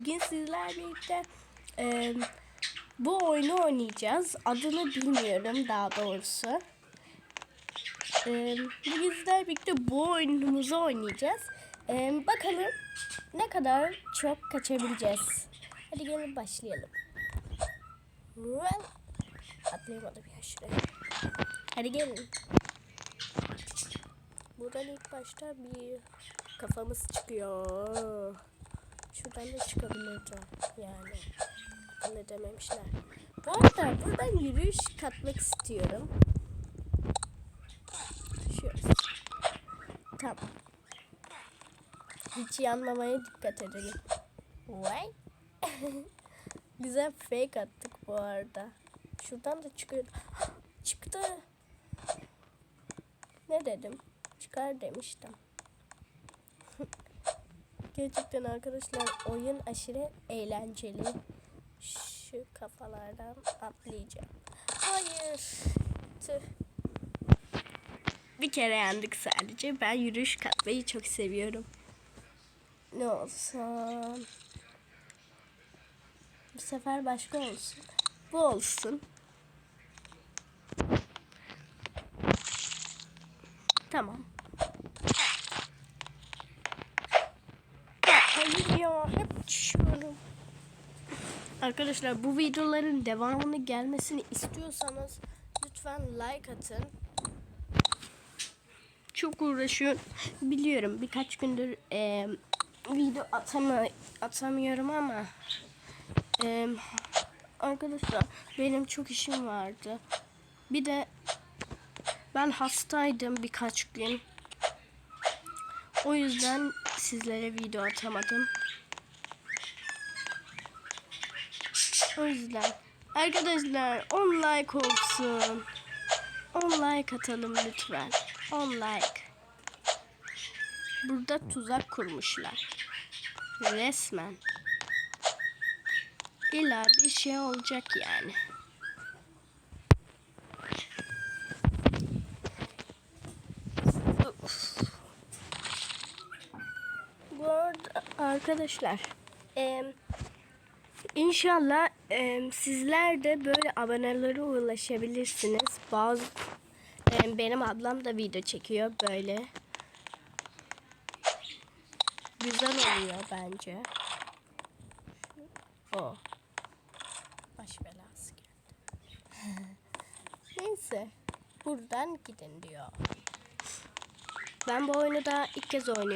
Bugün sizlerle birlikte e, bu oyunu oynayacağız. Adını bilmiyorum daha doğrusu. E, bugün sizlerle birlikte bu oyunumuzu oynayacağız. E, bakalım ne kadar çok kaçabileceğiz. Hadi gelin başlayalım. Atlayamadım ya şuraya. Hadi gelin. Buradan ilk başta bir kafamız çıkıyor. Şuradan da çıkabilirdi yani. Ne dememişler. Bu arada buradan yürüyüş katmak istiyorum. Şurası. Tamam. Hiç yanmamaya dikkat edelim. Vay. Güzel fake attık bu arada. Şuradan da çıkıyor. Çıktı. Ne dedim? Çıkar demiştim. Gerçekten arkadaşlar oyun aşırı eğlenceli. Şu kafalardan atlayacağım. Hayır. Tüh. Bir kere yendik sadece. Ben yürüyüş katmayı çok seviyorum. Ne olsun. Bu sefer başka olsun. Bu olsun. Tamam. Hayır düşüyorum. Arkadaşlar bu videoların devamını gelmesini istiyorsanız lütfen like atın. Çok uğraşıyorum. Biliyorum birkaç gündür e, video atama, atamıyorum ama e, arkadaşlar benim çok işim vardı. Bir de ben hastaydım birkaç gün. O yüzden sizlere video atamadım. O yüzden arkadaşlar 10 like olsun. 10 like atalım lütfen. 10 like. Burada tuzak kurmuşlar. Resmen. İlla bir şey olacak yani. Bu arada arkadaşlar em, inşallah em, sizler de böyle abonelere ulaşabilirsiniz. Bazı benim ablam da video çekiyor böyle. Güzel oluyor bence. O. Baş belası geldi. Neyse. Buradan gidin diyor. Ben bu oyunu da ilk kez oynuyorum.